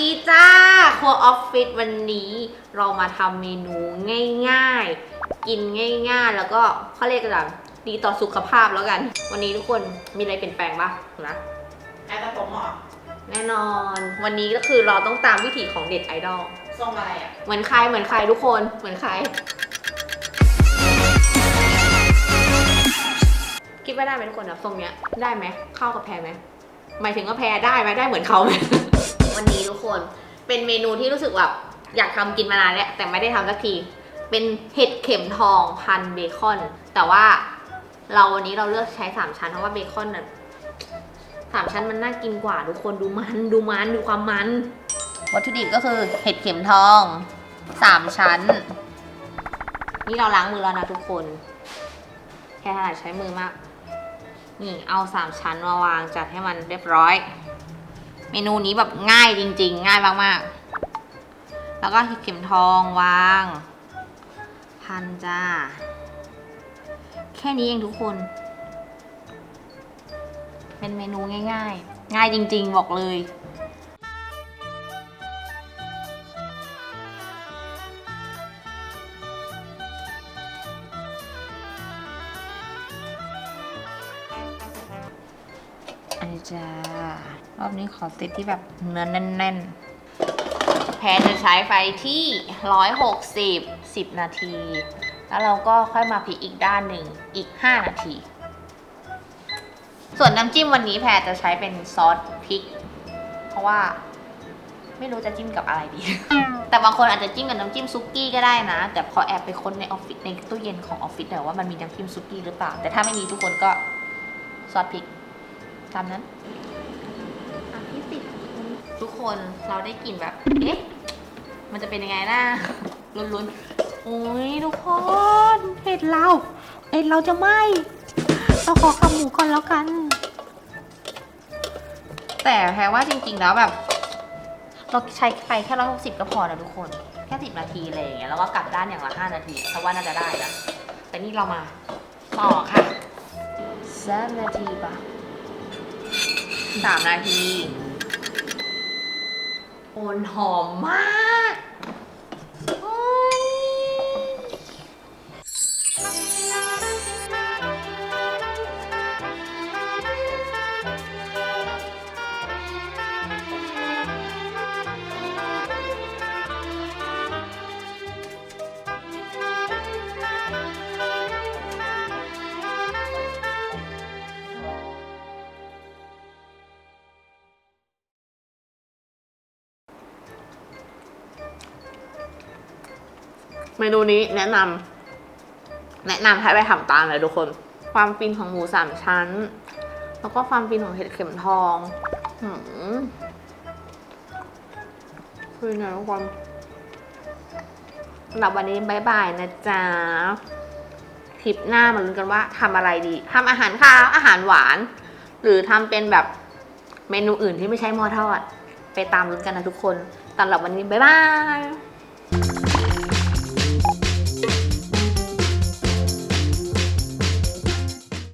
ดีจ้า ครัวออฟฟิศวันนี้เรามาทำเมนูง่ายๆ กินง่ายๆ แล้วก็เขาเรียกกันแบบดีต่อสุขภาพแล้วกัน วันนี้ทุกคนมีอะไรเปลี่ยนแปลงปะนะไอ้ตาผมเหรอแน่นอน วันนี้ก็คือเราต้องตามวิถีของเด็ดไอดอลทรงอะไรอะ เหมือนใครเหมือนใครทุกคนเหมือนใคร คิดว่าได้ไหมทุกคนนะทรงเนี้ยได้ไหมเข้ากับแพรไหมหมายถึงว่าแพรได้ไหมได้เหมือนเขาไหมวันนี้ทุกคน เป็นเมนูที่รู้สึกแบบอยากทำกินมานานแล้วแต่ไม่ได้ทำสักที เป็นเห็ดเข็มทองพันเบคอน แต่ว่าเราวันนี้เราเลือกใช้สามชั้นเพราะว่าเบคอนน่ะสามชั้นมันน่ากินกว่าทุกคนดูมันดูมันดูความมัน วัตถุดิบก็คือเห็ดเข็มทองสามชั้น นี่เราล้างมือแล้วนะทุกคน แค่ถนัดใช้มือมาก นี่เอาสามชั้นมาวางจัดให้มันเรียบร้อย เมนูนี้แบบง่ายจริง ๆ ง่ายมากๆ แล้วก็เข็มทองวาง พันจ้า แค่นี้เองทุกคน เป็นเมนูง่าย ๆ ง่ายจริง ๆ บอกเลย อันนี้จ้ารอบนี้ขอเซตที่แบบเนื้อแน่นๆ แพรจะใช้ไฟที่ 160 10 นาที แล้วเราก็ค่อยมาพลิกอีกด้านหนึ่งอีก 5 นาที ส่วนน้ำจิ้มวันนี้แพรจะใช้เป็นซอสพริก เพราะว่าไม่รู้จะจิ้มกับอะไรดี แต่บางคนอาจจะจิ้มกับน้ำจิ้มซุกี้ก็ได้นะ แต่ขอแอบไปค้นในออฟฟิศในตู้เย็นของออฟฟิศหน่อยว่ามันมีน้ำจิ้มซุกี้หรือเปล่า แต่ถ้าไม่มีทุกคนก็ซอสพริก ตามนั้นอะพี่สิบทุกคนเราได้กลิ่นแบบ เอ๊ะ มันจะเป็นยังไงนะลุ้นๆโอ้ยทุกคนเห็ดเราเห็ดเราจะไหมเราขอขับหมูก่อนแล้วกัน แต่แพ้ว่าจริงๆแล้วแบบ เราใช้ไฟแค่ร้อยหกสิบก็พอนะทุกคน แค่สิบนาทีอะไรอย่างเงี้ยแล้วก็กลับด้านอย่างละห้านาทีเพราะว่าน่าจะได้นะแต่นี่เรามา ต่อค่ะสามนาทีปะ สามนาที โอนหอมมาก เมนูนี้แนะนำแนะนำให้ไปทำตามเลยทุกคน ความฟินของหมูสามชั้น แล้วก็ความฟินของเห็ดเข็มทองหืมคือไงทุกคนสำหรับวันนี้บายบายนะจ๊ะทริปหน้ามาลุ้นกันว่าทำอะไรดีทำอาหารข้าวอาหารหวาน หรือทำเป็นแบบเมนูอื่นที่ไม่ใช่หม้อทอด ไปตามลุ้นกันนะทุกคนสำหรับวันนี้บายบาย